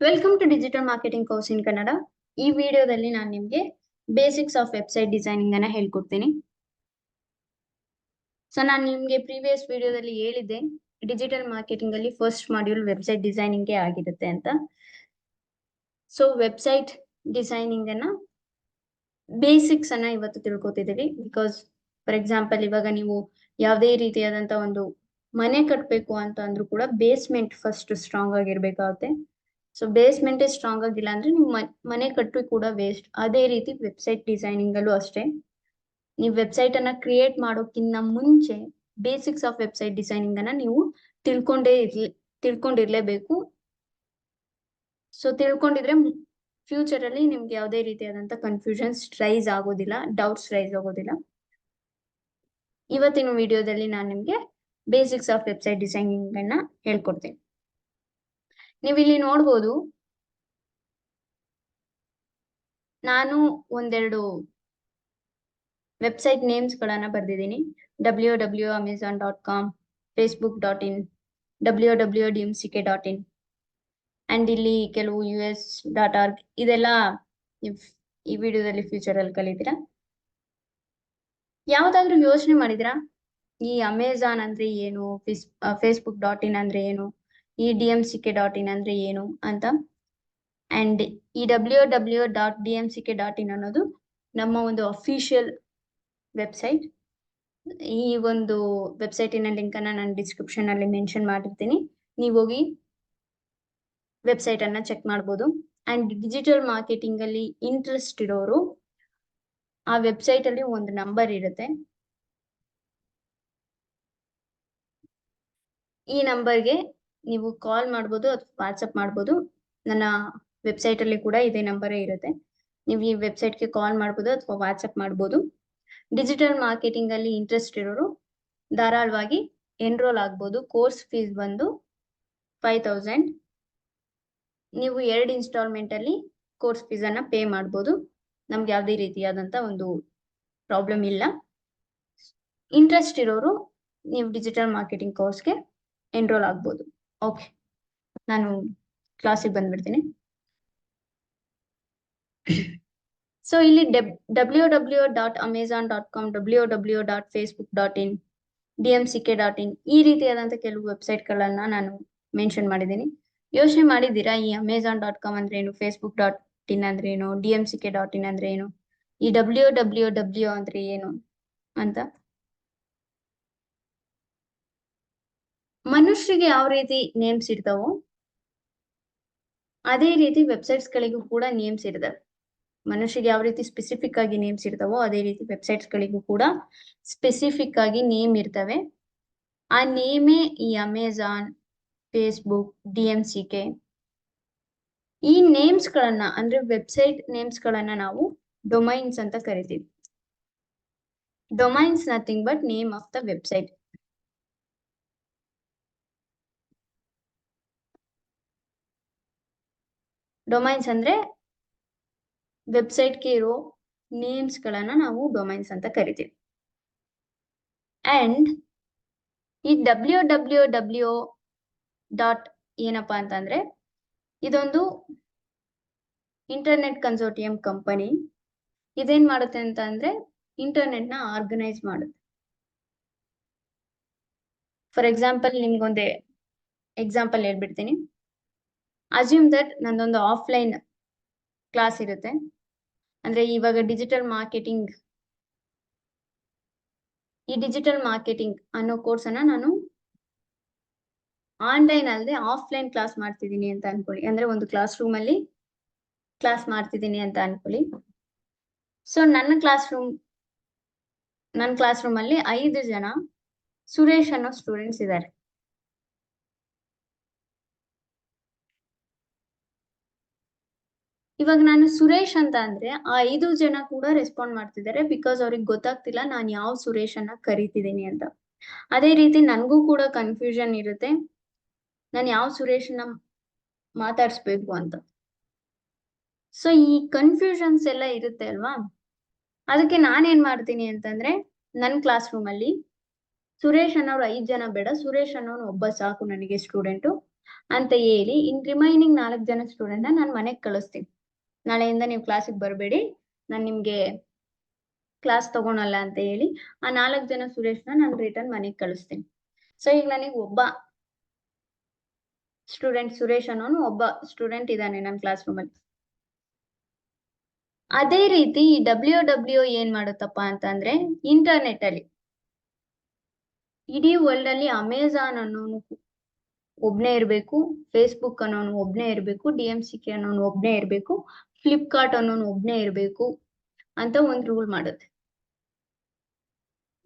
Welcome to digital marketing course in Kannada ಈ ವಿಡಿಯೋದಲ್ಲಿ ನಾನು ನಿಮಗೆ ಬೇಸಿಕ್ಸ್ ಆಫ್ ವೆಬ್ಸೈಟ್ ಡಿಸೈನಿಂಗ್ ಅನ್ನ ಹೇಳ್ಕೊಡ್ತೀನಿ. ಸೊ ನಾನು ನಿಮಗೆ ಪ್ರೀವಿಯಸ್ ವಿಡಿಯೋದಲ್ಲಿ ಹೇಳಿದ್ದೆ ಡಿಜಿಟಲ್ ಮಾರ್ಕೆಟಿಂಗ್ ಅಲ್ಲಿ ಫಸ್ಟ್ ಮಾಡ್ಯೂಲ್ ವೆಬ್ಸೈಟ್ ಡಿಸೈನಿಂಗ್ ಆಗಿರುತ್ತೆ ಅಂತ. ಸೊ ವೆಬ್ಸೈಟ್ ಡಿಸೈನಿಂಗ್ ಅನ್ನ ಬೇಸಿಕ್ಸ್ ಅನ್ನ ಇವತ್ತು ತಿಳ್ಕೊತಿದ್ದೀವಿ. ಬಿಕಾಸ್ ಫಾರ್ ಎಕ್ಸಾಂಪಲ್ ಇವಾಗ ನೀವು ಯಾವುದೇ ರೀತಿಯಾದಂತ ಒಂದು ಮನೆ ಕಟ್ಟಬೇಕು ಅಂತ ಅಂದ್ರೂ ಕೂಡ ಬೇಸ್ಮೆಂಟ್ ಫಸ್ಟ್ ಸ್ಟ್ರಾಂಗ್ ಆಗಿರ್ಬೇಕಾಗುತ್ತೆ. ಸೊ ಬೇಸ್ಮೆಂಟ್ ಸ್ಟ್ರಾಂಗ್ ಆಗಿಲ್ಲ ಅಂದ್ರೆ ನೀವು ಮನೆ ಕಟ್ಟು ಕೂಡ ವೇಸ್ಟ್ ಅದೇ ರೀತಿ ವೆಬ್ಸೈಟ್ ಡಿಸೈನಿಂಗ್ ಅಲ್ಲೂ ಅಷ್ಟೇ. ನೀವು ವೆಬ್ಸೈಟ್ ಅನ್ನ ಕ್ರಿಯೇಟ್ ಮಾಡೋಕ್ಕಿಂತ ಮುಂಚೆ ಬೇಸಿಕ್ಸ್ ಆಫ್ ವೆಬ್ಸೈಟ್ ಡಿಸೈನಿಂಗ್ ಅನ್ನ ನೀವು ತಿಳ್ಕೊಂಡೇ ಇರ್ಲಿ, ತಿಳ್ಕೊಂಡಿರ್ಲೇಬೇಕು. ಸೊ ತಿಳ್ಕೊಂಡಿದ್ರೆ ಫ್ಯೂಚರ್ ಅಲ್ಲಿ ನಿಮ್ಗೆ ಯಾವುದೇ ರೀತಿಯಾದಂತ ಕನ್ಫ್ಯೂಷನ್ಸ್ ರೈಸ್ ಆಗೋದಿಲ್ಲ ಡೌಟ್ಸ್ ರೈಸ್ ಆಗೋದಿಲ್ಲ. ಇವತ್ತಿನ ವಿಡಿಯೋದಲ್ಲಿ ನಾನು ನಿಮ್ಗೆ ಬೇಸಿಕ್ಸ್ ಆಫ್ ವೆಬ್ಸೈಟ್ ಡಿಸೈನಿಂಗ್ ಅನ್ನ ಹೇಳ್ಕೊಡ್ತೀನಿ. ನೀವು ಇಲ್ಲಿ ನೋಡ್ಬೋದು. ನಾನು ಒಂದೆರಡು ವೆಬ್ಸೈಟ್ ನೇಮ್ಸ್ ಗಳನ್ನ ಬರ್ದಿದ್ದೀನಿ. W W Amazon dot com, Facebook dot in, W W D C K dot in. And ಇಲ್ಲಿ ಕೆಲವು ಯು ಎಸ್ ಡಾಟ್ ಆರ್ಗ್ ಇದೆಲ್ಲ ಈ ವಿಡಿಯೋದಲ್ಲಿ ಫ್ಯೂಚರ್ ಅಲ್ಲಿ ಕಲಿತೀರಾ? ಯಾವ್ದಾದ್ರು ಯೋಚನೆ ಮಾಡಿದಿರಾ ಈ ಅಮೆಝಾನ್ ಅಂದ್ರೆ ಏನು? ಫೇಸ್ಬುಕ್ ಡಾಟ್ ಇನ್ ಅಂದ್ರೆ ಏನು? ಈ D M C K dot in ಅಂದ್ರೆ ಏನು ಅಂತ. And E W W dot D M C K dot in ಅನ್ನೋದು ನಮ್ಮ ಒಂದು ಅಫಿಷಿಯಲ್ ವೆಬ್ಸೈಟ್ ಈ ಒಂದು ವೆಬ್ಸೈಟಿನ ಲಿಂಕ್ ಅನ್ನ ನಾನು ಡಿಸ್ಕ್ರಿಪ್ಷನ್ ಅಲ್ಲಿ ಮೆನ್ಷನ್ ಮಾಡಿರ್ತೀನಿ. ನೀವು ಹೋಗಿ ವೆಬ್ಸೈಟ್ ಅನ್ನ ಚೆಕ್ ಮಾಡ್ಬೋದು. ಅಂಡ್ ಡಿಜಿಟಲ್ ಮಾರ್ಕೆಟಿಂಗ್ ಅಲ್ಲಿ ಇಂಟ್ರೆಸ್ಟ್ ಇರೋರು, ಆ ವೆಬ್ಸೈಟ್ ಅಲ್ಲಿ ಒಂದು ನಂಬರ್ ಇರುತ್ತೆ. ಈ ನಂಬರ್ಗೆ ನೀವು ಕಾಲ್ ಮಾಡ್ಬೋದು ಅಥವಾ ವಾಟ್ಸಪ್ ಮಾಡ್ಬೋದು. ನನ್ನ ವೆಬ್ಸೈಟ್ ಅಲ್ಲಿ ಕೂಡ ಇದೇ ನಂಬರೇ ಇರುತ್ತೆ. ನೀವು ಈ ವೆಬ್ಸೈಟ್ಗೆ ಕಾಲ್ ಮಾಡ್ಬೋದು ಅಥವಾ ವಾಟ್ಸಪ್ ಮಾಡ್ಬೋದು. ಡಿಜಿಟಲ್ ಮಾರ್ಕೆಟಿಂಗ್ ಅಲ್ಲಿ ಇಂಟ್ರೆಸ್ಟ್ ಇರೋರು ಧಾರಾಳವಾಗಿ ಎನ್ರೋಲ್ ಆಗ್ಬೋದು. ಕೋರ್ಸ್ ಫೀಸ್ ಬಂದು ಫೈವ್ ತೌಸಂಡ್ ನೀವು ಎರಡು ಇನ್ಸ್ಟಾಲ್ಮೆಂಟ್ ಅಲ್ಲಿ ಕೋರ್ಸ್ ಫೀಸ್ ಅನ್ನ ಪೇ ಮಾಡ್ಬೋದು. ನಮ್ಗೆ ಯಾವುದೇ ರೀತಿಯಾದಂತ ಒಂದು ಪ್ರಾಬ್ಲಮ್ ಇಲ್ಲ. ಇಂಟ್ರೆಸ್ಟ್ ಇರೋರು ನೀವು ಡಿಜಿಟಲ್ ಮಾರ್ಕೆಟಿಂಗ್ ಕೋರ್ಸ್ಗೆ ಎನ್ರೋಲ್ ಆಗ್ಬೋದು. ಓಕೆ ನಾನು ಕ್ಲಾಸಿಗೆ ಬಂದ್ಬಿಡ್ತೀನಿ. ಸೊ ಇಲ್ಲಿ W W dot Amazon dot com W W dot Facebook dot in D M C K dot in ಈ ರೀತಿಯಾದಂತ ಕೆಲವು ವೆಬ್ಸೈಟ್ಗಳನ್ನ ನಾನು ಮೆನ್ಷನ್ ಮಾಡಿದ್ದೀನಿ. ಯೋಚನೆ ಮಾಡಿದ್ದೀರಾ ಈ ಅಮೆಝಾನ್ ಡಾಟ್ ಕಾಮ್ ಅಂದ್ರೆ ಏನು ಫೇಸ್ಬುಕ್ ಡಾಟ್ ಇನ್ ಅಂದ್ರೆ ಏನು D M C K dot in ಅಂದ್ರೆ ಏನು ಈ ಡಬ್ಲ್ಯೂ ಡಬ್ಲ್ಯೂ ಡಬ್ಲ್ಯೂ ಅಂದ್ರೆ ಏನು ಅಂತ? ಮನುಷ್ಯರಿಗೆ ಯಾವ ರೀತಿ ನೇಮ್ಸ್ ಇರ್ತಾವೋ, ಅದೇ ರೀತಿ ವೆಬ್ಸೈಟ್ಸ್ ಗಳಿಗೂ ಕೂಡ ನೇಮ್ಸ್ ಇರ್ತವೆ ಮನುಷ್ಯರಿಗೆ ಯಾವ ರೀತಿ ಸ್ಪೆಸಿಫಿಕ್ ಆಗಿ ನೇಮ್ಸ್ ಇರ್ತಾವೋ, ಅದೇ ರೀತಿ ವೆಬ್ಸೈಟ್ಸ್ ಗಳಿಗೂ ಕೂಡ ಸ್ಪೆಸಿಫಿಕ್ ಆಗಿ ನೇಮ್ ಇರ್ತವೆ. ಆ ನೇಮೇ ಈ Amazon Facebook D M C K ಈ ನೇಮ್ಸ್ ಗಳನ್ನ ಅಂದ್ರೆ ವೆಬ್ಸೈಟ್ ನೇಮ್ಸ್ ಗಳನ್ನ ನಾವು ಡೊಮೈನ್ಸ್ ಅಂತ ಕರಿತೀವಿ. Domains nothing but name of the website domains ಅಂದ್ರೆ ವೆಬ್ಸೈಟ್ಗೆ ಇರೋ ನೇಮ್ಸ್ ಗಳನ್ನ ನಾವು ಡೊಮೈನ್ಸ್ ಅಂತ ಕರಿತೀವಿ. ಅಂಡ್ ಈ ಡಬ್ಲ್ಯೂ ಡಬ್ಲ್ಯೂ ಡಬ್ಲ್ಯೂ ಡಾಟ್ ಏನಪ್ಪಾ ಅಂತಂದ್ರೆ ಇದೊಂದು ಇಂಟರ್ನೆಟ್ ಕನ್ಸೋರ್ಟಿಯಂ ಕಂಪನಿ ಇದೇನ್ ಮಾಡುತ್ತೆ ಅಂತ ಅಂದ್ರೆ ಇಂಟರ್ನೆಟ್ನ ಆರ್ಗನೈಸ್ ಮಾಡುತ್ತೆ. ಫಾರ್ ಎಕ್ಸಾಂಪಲ್ ನಿಮ್ಗೊಂದೇ ಎಕ್ಸಾಂಪಲ್ ಹೇಳ್ಬಿಡ್ತೀನಿ. ಅಸ್ಯೂಮ್ ದಟ್ ನಂದೊಂದು ಆಫ್ಲೈನ್ ಕ್ಲಾಸ್ ಇರುತ್ತೆ. ಅಂದ್ರೆ ಇವಾಗ ಡಿಜಿಟಲ್ ಮಾರ್ಕೆಟಿಂಗ್ ಈ ಡಿಜಿಟಲ್ ಮಾರ್ಕೆಟಿಂಗ್ ಅನ್ನೋ ಕೋರ್ಸ್ ಅನ್ನ ನಾನು ಆನ್ಲೈನ್ ಅಲ್ಲದೆ ಆಫ್ಲೈನ್ ಕ್ಲಾಸ್ ಮಾಡ್ತಿದ್ದೀನಿ ಅಂತ ಅನ್ಕೊಳ್ಳಿ. ಅಂದ್ರೆ ಒಂದು ಕ್ಲಾಸ್ ರೂಮ್ ಅಲ್ಲಿ ಕ್ಲಾಸ್ ಮಾಡ್ತಿದ್ದೀನಿ ಅಂತ ಅನ್ಕೊಳ್ಳಿ. ಸೊ ನನ್ನ ಕ್ಲಾಸ್ ರೂಮ್ ನನ್ನ ಕ್ಲಾಸ್ ರೂಮ್ ಅಲ್ಲಿ ಐದು ಜನ ಸುರೇಶ್ ಅನ್ನೋ ಸ್ಟೂಡೆಂಟ್ಸ್ ಇದ್ದಾರೆ. ಇವಾಗ ನಾನು ಸುರೇಶ್ ಅಂತ ಅಂದ್ರೆ ಆ ಐದು ಜನ ಕೂಡ ರೆಸ್ಪಾಂಡ್ ಮಾಡ್ತಿದ್ದಾರೆ ಬಿಕಾಸ್ ಅವ್ರಿಗೆ ಗೊತ್ತಾಗ್ತಿಲ್ಲ ನಾನು ಯಾವ ಸುರೇಶ್ ಅನ್ನ ಕರಿತಿದ್ದೀನಿ ಅಂತ. ಅದೇ ರೀತಿ ನನ್ಗೂ ಕೂಡ ಕನ್ಫ್ಯೂಷನ್ ಇರುತ್ತೆ. ನಾನು ಯಾವ ಸುರೇಶನ ಮಾತಾಡ್ಸ್ಬೇಕು ಅಂತ. ಸೊ ಈ ಕನ್ಫ್ಯೂಷನ್ಸ್ ಎಲ್ಲ ಇರುತ್ತೆ ಅಲ್ವಾ? ಅದಕ್ಕೆ ನಾನೇನ್ ಮಾಡ್ತೀನಿ ಅಂತಂದ್ರೆ ನನ್ನ ಕ್ಲಾಸ್ ರೂಮ್ ಅಲ್ಲಿ ಸುರೇಶ್ ಅನ್ನೋರು ಐದ್ ಜನ ಬೇಡ, ಸುರೇಶ್ ಅನ್ನೋನು ಒಬ್ಬ ಸಾಕು ನನಗೆ ಸ್ಟೂಡೆಂಟು ಅಂತ ಹೇಳಿ, ಇನ್ ರಿಮೈನಿಂಗ್ ನಾಲ್ಕು ಜನ ಸ್ಟೂಡೆಂಟ್ ನಾನು ಮನೆಗೆ ಕಳಿಸ್ತೀನಿ. ನಾಳೆಯಿಂದ ನೀವು ಕ್ಲಾಸಿಗೆ ಬರಬೇಡಿ. ನಾನು ನಿಮ್ಗೆ ಕ್ಲಾಸ್ ತಗೋಣಲ್ಲ ಅಂತ ಹೇಳಿ ಆ ನಾಲ್ಕು ಜನ ಸುರೇಶ್ನ ನಾನು ರಿಟರ್ನ್ ಮನೆಗೆ ಕಳಿಸ್ತೀನಿ. ಸೊ ಈಗ ನನಗೆ ಒಬ್ಬ ಸ್ಟೂಡೆಂಟ್ ಸುರೇಶ್ ಅನ್ನೋನು ಒಬ್ಬ ಸ್ಟೂಡೆಂಟ್ ಇದ್ದಾನೆ ನನ್ನ ಕ್ಲಾಸ್ ರೂಮಲ್ಲಿ ಅದೇ ರೀತಿ ಈ ಡಬ್ಲ್ಯೂ ಡಬ್ಲ್ಯೂ ಏನ್ ಮಾಡುತ್ತಪ್ಪ ಅಂತಂದ್ರೆ ಇಂಟರ್ನೆಟ್ ಅಲ್ಲಿ ಇಡೀ ವರ್ಲ್ಡ್ ಅಲ್ಲಿ ಅಮೆಜಾನ್ ಅನ್ನೋನು ಒಬ್ನೇ ಇರ್ಬೇಕು ಫೇಸ್ಬುಕ್ ಅನ್ನೋನು ಒಬ್ನೇ ಇರ್ಬೇಕು ಡಿ ಎಂ ಸಿ ಕೆ ಅನ್ನೋನು ಒಬ್ನೇ ಇರ್ಬೇಕು. ಫ್ಲಿಪ್ಕಾರ್ಟ್ ಅನ್ನೋನು ಒಬ್ನೇ ಇರ್ಬೇಕು ಅಂತ ಒಂದ್ ರೂಲ್ ಮಾಡುತ್ತೆ.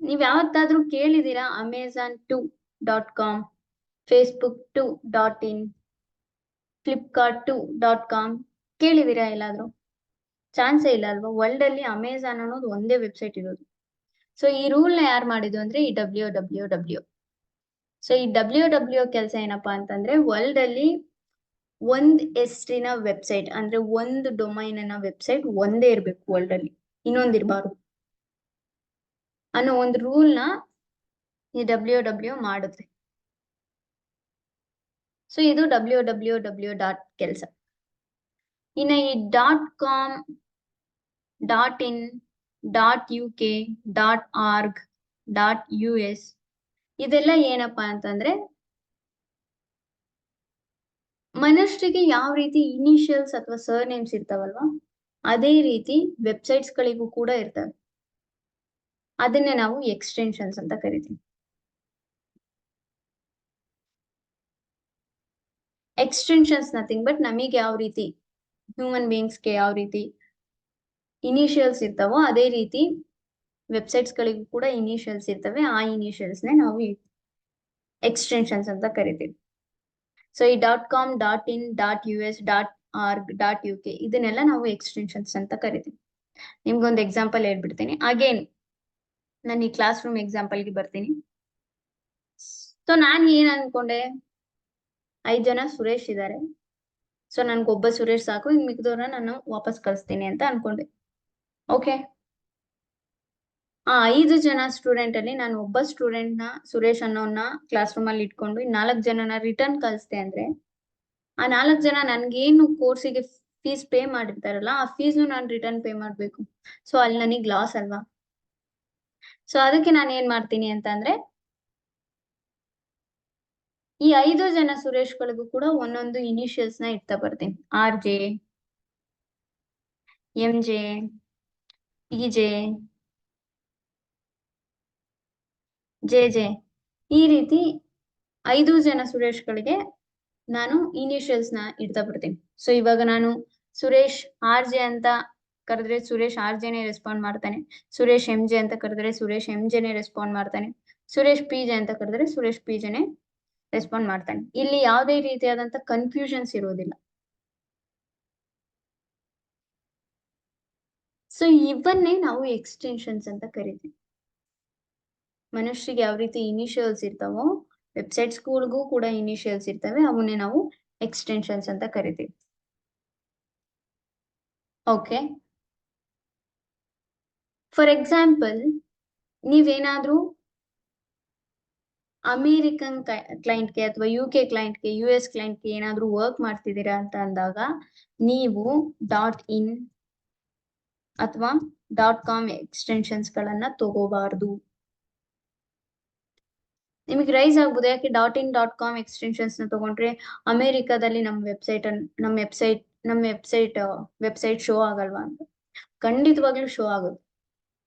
ನೀವ್ ಯಾವತ್ತಾದ್ರೂ ಕೇಳಿದೀರಾ Amazon two dot com Facebook two dot in Flipkart two dot com ಕೇಳಿದೀರಾ ಎಲ್ಲಾದ್ರೂ? ಚಾನ್ಸೇ ಇಲ್ಲ ಅಲ್ವಾ? ವರ್ಲ್ಡ್ ಅಲ್ಲಿ ಅಮೆಝಾನ್ ಅನ್ನೋದು ಒಂದೇ ವೆಬ್ಸೈಟ್ ಇರೋದು. ಸೊ ಈ ರೂಲ್ನ ಯಾರು ಮಾಡಿದ್ದು ಅಂದ್ರೆ ಈ ಡಬ್ಲ್ಯೂ ಡಬ್ಲ್ಯೂ ಡಬ್ಲ್ಯೂ ಸೊ ಈ ಡಬ್ಲ್ಯೂ ಡಬ್ಲ್ಯೂ ಕೆಲಸ ಏನಪ್ಪಾ ಅಂತಂದ್ರೆ ವರ್ಲ್ಡ್ ಅಲ್ಲಿ ಒಂದ್ ಹೆಸರಿನ ವೆಬ್ಸೈಟ್ ಅಂದ್ರೆ ಒಂದು ಡೊಮೈನ್ ಅನ್ನ ವೆಬ್ಸೈಟ್ ಒಂದೇ ಇರ್ಬೇಕು ವರ್ಲ್ಡ್ ಅಲ್ಲಿ. ಇನ್ನೊಂದ್ ಇರಬಾರ್ದು. ಅನ್ನೋ ಒಂದು ರೂಲ್ನ ಈ ಡಬ್ಲ್ಯೂ ಡಬ್ಲ್ಯೂ ಮಾಡುತ್ತೆ. ಸೊ ಇದು ಡಬ್ಲ್ಯೂ ಡಬ್ಲ್ಯೂ ಡಬ್ಲ್ಯೂ ಡಾಟ್ ಕೆಲಸ. ಇನ್ನ ಈ dot com dot in dot U K dot org dot U S ಇದೆಲ್ಲ ಏನಪ್ಪಾ ಅಂತಂದ್ರೆ ಮನುಷ್ಯರಿಗೆ ಯಾವ ರೀತಿ ಇನಿಷಿಯಲ್ಸ್ ಅಥವಾ ಸರ್ ನೇಮ್ಸ್ ಇರ್ತಾವಲ್ವಾ, ಅದೇ ರೀತಿ ವೆಬ್ಸೈಟ್ಸ್ ಗಳಿಗೂ ಕೂಡ ಇರ್ತವೆ. ಅದನ್ನೇ ನಾವು ಎಕ್ಸ್ಟೆನ್ಷನ್ಸ್ ಅಂತ ಕರಿತೀವಿ. ಎಕ್ಸ್ಟೆನ್ಷನ್ಸ್ ನಥಿಂಗ್ ಬಟ್ ನಮಗೆ ಯಾವ ರೀತಿ ಹ್ಯೂಮನ್ ಬೀಯಿಂಗ್ಸ್ಗೆ ಯಾವ ರೀತಿ ಇನಿಷಿಯಲ್ಸ್ ಇರ್ತಾವೋ ಅದೇ ರೀತಿ ವೆಬ್ಸೈಟ್ಸ್ ಗಳಿಗೂ ಕೂಡ ಇನಿಷಿಯಲ್ಸ್ ಇರ್ತವೆ. ಆ ಇನಿಷಿಯಲ್ಸ್ ನೇ ನಾವು ಎಕ್ಸ್ಟೆನ್ಷನ್ಸ್ ಅಂತ ಕರಿತೀವಿ. ಸೊ ಈ dot com dot in dot U S dot org dot U K ಇದನ್ನೆಲ್ಲ ನಾವು ಎಕ್ಸ್ಟೆನ್ಷನ್ಸ್ ಅಂತ ಕರಿತೀವಿ. ನಿಮ್ಗೊಂದು ಎಕ್ಸಾಂಪಲ್ ಹೇಳ್ಬಿಡ್ತೀನಿ. ಅಗೇನ್ ನಾನು ಈ ಕ್ಲಾಸ್ ರೂಮ್ ಎಕ್ಸಾಂಪಲ್ಗೆ ಬರ್ತೀನಿ. ಸೊ ನಾನ್ ಏನ್ ಅನ್ಕೊಂಡೆ? ಐದ್ ಜನ ಸುರೇಶ್ ಇದ್ದಾರೆ ಸೊ ನನ್ಗೊಬ್ಬ ಸುರೇಶ್ ಸಾಕು, ಇನ್ ಮಿಕ್ದವ್ರನ್ನ ನಾನು ವಾಪಸ್ ಕಳಿಸ್ತೀನಿ ಅಂತ ಅನ್ಕೊಂಡೆ. ಓಕೆ ಆ, ಐದು ಜನ ಸ್ಟೂಡೆಂಟ್ ಅಲ್ಲಿ ನಾನು ಒಬ್ಬ ಸ್ಟೂಡೆಂಟ್ನ, ಸುರೇಶ್ ಅನ್ನೋನ್ನ ಕ್ಲಾಸ್ ರೂಮ್ ಅಲ್ಲಿ ಇಟ್ಕೊಂಡು ನಾಲ್ಕು ಜನನ ರಿಟರ್ನ್ ಕಳಿಸ್ದೆ ಅಂದ್ರೆ, ಆ ನಾಲ್ಕು ಜನ ನನ್ಗೇನು ಕೋರ್ಸಿಗೆ ಫೀಸ್ ಪೇ ಮಾಡಿರ್ತಾರಲ್ಲ ಆ ಫೀಸ್ ನಾನು ರಿಟರ್ನ್ ಪೇ ಮಾಡ್ಬೇಕು. ಸೊ ಅಲ್ಲಿ ನನಗ್ ಲಾಸ್ ಅಲ್ವಾ? ಸೊ ಅದಕ್ಕೆ ನಾನು ಏನ್ ಮಾಡ್ತೀನಿ ಅಂತ ಅಂದ್ರೆ, ಈ ಐದು ಜನ ಸುರೇಶ್ಗಳಿಗೂ ಕೂಡ ಒಂದೊಂದು ಇನಿಷಿಯಲ್ಸ್ನ ಇಡ್ತಾ ಬರ್ತೀನಿ. R J, M J, P J J J. ಈ ರೀತಿ ಐದು ಜನ ಸುರೇಶ್ಗಳಿಗೆ ನಾನು ಇನಿಷಿಯಲ್ಸ್ನ ಇಡ್ತಾ ಬಿಡ್ತೀನಿ. ಸೊ, ಇವಾಗ ನಾನು ಸುರೇಶ್ ಆರ್ ಜೆ ಅಂತ ಕರೆದ್ರೆ ಸುರೇಶ್ ಆರ್ ಜೆನೆ ರೆಸ್ಪಾಂಡ್ ಮಾಡ್ತಾನೆ. ಸುರೇಶ್ ಎಂ ಜೆ ಅಂತ ಕರೆದ್ರೆ ಸುರೇಶ್ ಎಂ ಜೆನೆ ರೆಸ್ಪಾಂಡ್ ಮಾಡ್ತಾನೆ. ಸುರೇಶ್ ಪಿ ಜೆ ಅಂತ ಕರೆದ್ರೆ ಸುರೇಶ್ ಪಿ ಜೆನೆ ರೆಸ್ಪಾಂಡ್ ಮಾಡ್ತಾನೆ. ಇಲ್ಲಿ ಯಾವುದೇ ರೀತಿಯಾದಂತ ಕನ್ಫ್ಯೂಷನ್ಸ್ ಇರೋದಿಲ್ಲ. ಸೊ, ಇವನ್ನೇ ನಾವು ಎಕ್ಸ್ಟೆನ್ಷನ್ಸ್ ಅಂತ ಕರಿತೀವಿ. ಮನುಷ್ಯರಿಗೆ ಯಾವ ರೀತಿ ಇನಿಷಿಯಲ್ಸ್ ಇರ್ತಾವೋ ವೆಬ್ಸೈಟ್ಸ್ ಗಳಿಗೂ ಕೂಡ ಇನಿಷಿಯಲ್ಸ್ ಇರ್ತವೆ, ಅವನ್ನೇ ನಾವು ಎಕ್ಸ್ಟೆನ್ಷನ್ಸ್ ಅಂತ ಕರಿತೀವಿ. ಓಕೆ ಫಾರ್ ಎಕ್ಸಾಂಪಲ್ ನೀವೇನಾದ್ರೂ ಅಮೇರಿಕನ್ ಕ್ಲೈಂಟ್ಗೆ ಅಥವಾ ಯು ಕೆ ಕ್ಲೈಂಟ್ಗೆ ಯು ಎಸ್ ಕ್ಲೈಂಟ್ಗೆ ಏನಾದ್ರೂ ವರ್ಕ್ ಮಾಡ್ತಿದ್ದೀರಾ ಅಂತ ಅಂದಾಗ, ನೀವು ಡಾಟ್ ಇನ್ ಅಥವಾ ಡಾಟ್ ಕಾಮ್ ಎಕ್ಸ್ಟೆನ್ಷನ್ಸ್ ಗಳನ್ನ ತಗೋಬಾರ್ದು. ನಿಮಗೆ ರೈಸ್ ಆಗ್ಬೋದು. ಯಾಕೆ ಡಾಟ್ ಇನ್ ಡಾಟ್ ಕಾಮ್ ಎಕ್ಸ್ಟೆನ್ಷನ್ಸ್ನ ತಗೊಂಡ್ರೆ ಅಮೆರಿಕಾದಲ್ಲಿ ನಮ್ಮ ವೆಬ್ಸೈಟ್ ನಮ್ಮ ವೆಬ್ಸೈಟ್ ನಮ್ಮ ವೆಬ್ಸೈಟ್ ವೆಬ್ಸೈಟ್ ಶೋ ಆಗಲ್ವಾ ಅಂತ. ಖಂಡಿತವಾಗ್ಲೂ ಶೋ ಆಗುತ್ತೆ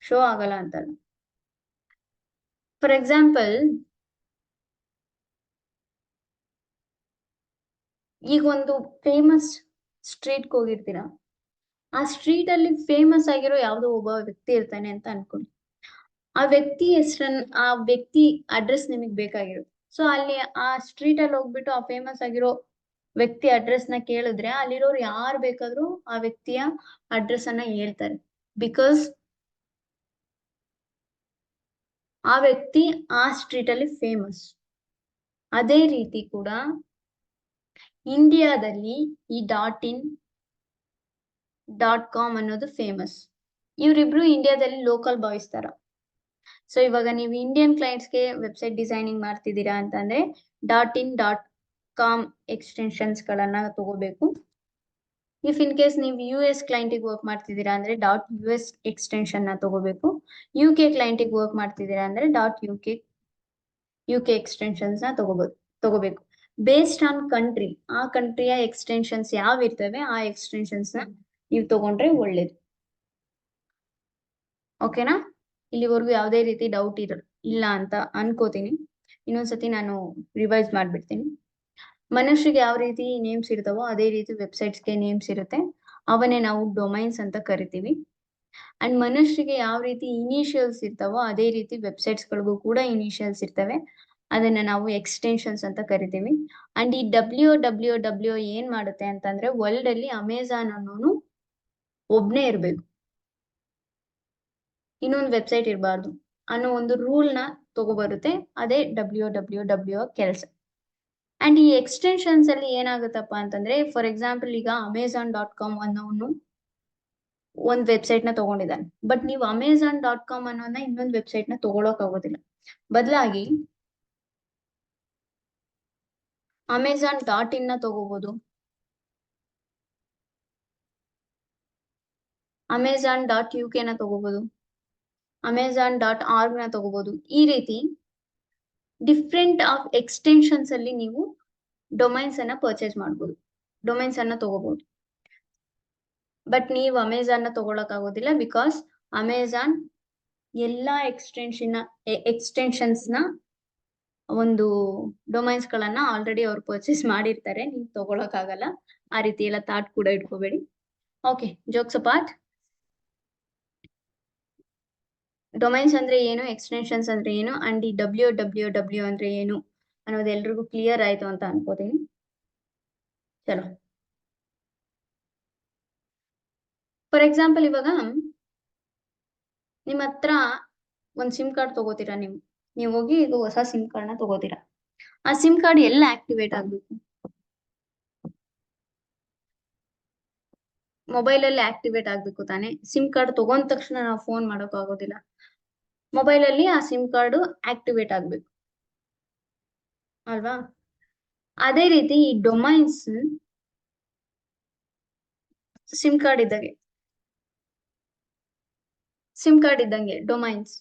ಶೋ ಆಗಲ್ಲ ಅಂತಲ್ಲ. ಫಾರ್ ಎಕ್ಸಾಂಪಲ್, ಈಗ ಒಂದು ಫೇಮಸ್ ಸ್ಟ್ರೀಟ್ಗೆ ಹೋಗಿರ್ತೀರಾ. ಆ ಸ್ಟ್ರೀಟ್ ಅಲ್ಲಿ ಫೇಮಸ್ ಆಗಿರೋ ಯಾವ್ದೋ ಒಬ್ಬ ವ್ಯಕ್ತಿ ಇರ್ತಾನೆ ಅಂತ ಅನ್ಕೊಳ್ಳಿ ಆ ವ್ಯಕ್ತಿ ಹೆಸರನ್ನ ಆ ವ್ಯಕ್ತಿ ಅಡ್ರೆಸ್ ನಿಮಗೆ ಬೇಕಾಗಿರುತ್ತೆ. ಸೊ ಅಲ್ಲಿ ಆ ಸ್ಟ್ರೀಟ್ ಅಲ್ಲಿ ಹೋಗ್ಬಿಟ್ಟು ಆ ಫೇಮಸ್ ಆಗಿರೋ ವ್ಯಕ್ತಿ ಅಡ್ರೆಸ್ನ ಕೇಳಿದ್ರೆ ಅಲ್ಲಿರೋರು ಯಾರು ಬೇಕಾದ್ರೂ ಆ ವ್ಯಕ್ತಿಯ ಅಡ್ರೆಸ್ ಅನ್ನ ಹೇಳ್ತಾರೆ. ಬಿಕಾಸ್ ಆ ವ್ಯಕ್ತಿ ಆ ಸ್ಟ್ರೀಟ್ ಅಲ್ಲಿ ಫೇಮಸ್ ಅದೇ ರೀತಿ ಕೂಡ ಇಂಡಿಯಾದಲ್ಲಿ ಈ ಡಾಟ್ ಇನ್ ಡಾಟ್ ಕಾಮ್ ಅನ್ನೋದು ಫೇಮಸ್ ಇವರಿಬ್ರು ಇಂಡಿಯಾದಲ್ಲಿ ಲೋಕಲ್ ಬಾಯ್ಸ್ ತರ. ಸೊ ಇವಾಗ ನೀವು ಇಂಡಿಯನ್ ಕ್ಲೈಂಟ್ಸ್ಗೆ ವೆಬ್ಸೈಟ್ ಡಿಸೈನಿಂಗ್ ಮಾಡ್ತಿದ್ದೀರಾ ಅಂತಂದ್ರೆ dot in dot com extensions ಗಳನ್ನ ತಗೋಬೇಕು. ಇಫ್ ಇನ್ ಕೇಸ್ ನೀವು ಯು ಎಸ್ ಕ್ಲೈಂಟಿಗೆ ವರ್ಕ್ ಮಾಡ್ತಿದ್ದೀರಾ ಅಂದ್ರೆ ಡಾಟ್ ಯು ಎಸ್ ಎಕ್ಸ್ಟೆನ್ಷನ್ನ ತಗೋಬೇಕು. ಯು ಕೆ ಕ್ಲೈಂಟಿಗೆ ವರ್ಕ್ ಮಾಡ್ತಿದ್ದೀರಾ ಅಂದ್ರೆ dot U K U K ಎಕ್ಸ್ಟೆನ್ಷನ್ಸ್ನ ತಗೋಬಹುದು ತಗೋಬೇಕು. ಬೇಸ್ಡ್ ಆನ್ ಕಂಟ್ರಿ ಆ ಕಂಟ್ರಿಯ ಎಕ್ಸ್ಟೆನ್ಷನ್ಸ್ ಯಾವ ಇರ್ತವೆ ಆ ಎಕ್ಸ್ಟೆನ್ಷನ್ಸ್ನ ನೀವು ತಗೊಂಡ್ರೆ ಒಳ್ಳೇದು. ಓಕೆನಾ ಇಲ್ಲಿವರೆಗೂ ಯಾವುದೇ ರೀತಿ ಡೌಟ್ ಇರ, ಇಲ್ಲ ಅಂತ ಅನ್ಕೋತೀನಿ. ಇನ್ನೊಂದ್ಸತಿ ನಾನು ರಿವೈಸ್ ಮಾಡ್ಬಿಡ್ತೀನಿ. ಮನುಷ್ಯರಿಗೆ ಯಾವ ರೀತಿ ನೇಮ್ಸ್ ಇರ್ತಾವೋ ಅದೇ ರೀತಿ ವೆಬ್ಸೈಟ್ಸ್ಗೆ ನೇಮ್ಸ್ ಇರುತ್ತೆ. ಅವನ್ನೇ ನಾವು ಡೊಮೈನ್ಸ್ ಅಂತ ಕರಿತೀವಿ. ಅಂಡ್ ಮನುಷ್ಯರಿಗೆ ಯಾವ ರೀತಿ ಇನಿಷಿಯಲ್ಸ್ ಇರ್ತಾವೋ ಅದೇ ರೀತಿ ವೆಬ್ಸೈಟ್ಸ್ ಗಳಿಗೂ ಕೂಡ ಇನಿಷಿಯಲ್ಸ್ ಇರ್ತವೆ. ಅದನ್ನ ನಾವು ಎಕ್ಸ್ಟೆನ್ಷನ್ಸ್ ಅಂತ ಕರಿತೀವಿ. ಅಂಡ್ ಈ ಡಬ್ಲ್ಯೂ ಡಬ್ಲ್ಯೂ ಡಬ್ಲ್ಯೂ ಏನ್ ಮಾಡುತ್ತೆ ಅಂತಂದ್ರೆ ವರ್ಲ್ಡ್ ಅಲ್ಲಿ ಅಮೆಝಾನ್ ಅನ್ನೋನು ಒಬ್ನೇ ಇರ್ಬೇಕು. ಇನ್ನೊಂದು ವೆಬ್ಸೈಟ್ ಇರಬಾರ್ದು. ಅನ್ನೋ ಒಂದು ರೂಲ್ನ ತಗೋಬರುತ್ತೆ. ಅದೇ ಡಬ್ಲ್ಯೂ ಡಬ್ಲ್ಯೂ ಡಬ್ಲ್ಯೂ ಕೆಲಸ. ಅಂಡ್ ಈ ಎಕ್ಸ್ಟೆನ್ಷನ್ಸ್ ಅಲ್ಲಿ ಏನಾಗುತ್ತಪ್ಪ ಅಂತಂದ್ರೆ ಫಾರ್ ಎಕ್ಸಾಂಪಲ್ ಈಗ ಅಮೆಝಾನ್ ಡಾಟ್ ಕಾಮ್ ಅನ್ನೋನು ಒಂದ್ ವೆಬ್ಸೈಟ್ನ ತಗೊಂಡಿದ್ದಾನೆ. ಬಟ್ ನೀವು ಅಮೆಝಾನ್ ಡಾಟ್ ಕಾಮ್ ಅನ್ನೋನ್ನ ಇನ್ನೊಂದು ವೆಬ್ಸೈಟ್ನ ತಗೊಳಕ್ ಆಗೋದಿಲ್ಲ. ಬದಲಾಗಿ ಅಮೆಝಾನ್ ಡಾಟ್ ಇನ್ನ ತಗೋಬಹುದು ಅಮೆಝಾನ್ ಡಾಟ್ ಯು ಕೆ ನ ತಗೋಬಹುದು ಅಮೆಝಾನ್ ಡಾಟ್ ಆರ್ಗ್ನ ತಗೋಬಹುದು ಈ ರೀತಿ ಡಿಫ್ರೆಂಟ್ ಆಫ್ ಎಕ್ಸ್ಟೆನ್ಷನ್ಸ್ ಅಲ್ಲಿ ನೀವು ಡೊಮೈನ್ಸ್ ಅನ್ನ ಪರ್ಚೇಸ್ ಮಾಡಬಹುದು ಡೊಮೈನ್ಸ್ ಅನ್ನ ತಗೋಬಹುದು ಬಟ್ ನೀವು ಅಮೆಝಾನ್ನ ತಗೊಳಕ್ ಆಗೋದಿಲ್ಲ ಬಿಕಾಸ್ ಅಮೆಝಾನ್ ಎಲ್ಲಾ ಎಕ್ಸ್ಟೆನ್ಷನ್ ಎಕ್ಸ್ಟೆನ್ಷನ್ಸ್ನ ಒಂದು ಡೊಮೈನ್ಸ್ ಗಳನ್ನ ಆಲ್ರೆಡಿ ಅವ್ರು ಪರ್ಚೇಸ್ ಮಾಡಿರ್ತಾರೆ. ನೀವು ತಗೊಳಕ್ ಆಗಲ್ಲ. ಆ ರೀತಿ ಎಲ್ಲ ಥಾಟ್ ಕೂಡ ಇಟ್ಕೋಬೇಡಿ. ಓಕೆ ಜೋಕ್ಸ್ ಅಪಾರ್ಟ್ ಡೊಮೈನ್ಸ್ ಅಂದ್ರೆ ಏನು? ಎಕ್ಸ್ಟೆನ್ಷನ್ಸ್ ಅಂದ್ರೆ ಏನು? ಅಂಡ್ ಈ ಡಬ್ಲ್ಯೂ ಡಬ್ಲ್ಯೂ ಡಬ್ಲ್ಯೂ ಅಂದ್ರೆ ಏನು? ಅನ್ನೋದು ಎಲ್ರಿಗೂ ಕ್ಲಿಯರ್ ಆಯ್ತು ಅಂತ ಅನ್ಕೋತೀನಿ. ಚಲೋ. ಫಾರ್ ಎಕ್ಸಾಂಪಲ್ ಇವಾಗ ನಿಮ್ಮ ಹತ್ರ ಒಂದ್ ಸಿಮ್ ಕಾರ್ಡ್ ತಗೋತೀರಾ ನೀವು? ನೀವು ಹೋಗಿ ಇದು ಹೊಸ ಸಿಮ್ ಕಾರ್ಡ್ನ ತಗೋತೀರಾ? ಆ ಸಿಮ್ ಕಾರ್ಡ್ ಎಲ್ಲ ಆಕ್ಟಿವೇಟ್ ಆಗ್ಬೇಕು? ಮೊಬೈಲ್ ಅಲ್ಲಿ ಆಕ್ಟಿವೇಟ್ ಆಗ್ಬೇಕು ತಾನೆ? ಸಿಮ್ ಕಾರ್ಡ್ ತಗೊಂಡ ತಕ್ಷಣ ನಾವು ಫೋನ್ ಮಾಡೋಕ್ ಆಗೋದಿಲ್ಲ ಮೊಬೈಲ್ ಅಲ್ಲಿ ಆ ಸಿಮ್ ಕಾರ್ಡ್ ಆಕ್ಟಿವೇಟ್ ಆಗ್ಬೇಕು. ಅಲ್ವಾ? ಅದೇ ರೀತಿ ಈ ಡೊಮೈನ್ಸ್ ಸಿಮ್ ಕಾರ್ಡ್ ಇದ್ದಂಗೆ. ಸಿಮ್ ಕಾರ್ಡ್ ಇದ್ದಂಗೆ ಡೊಮೈನ್ಸ್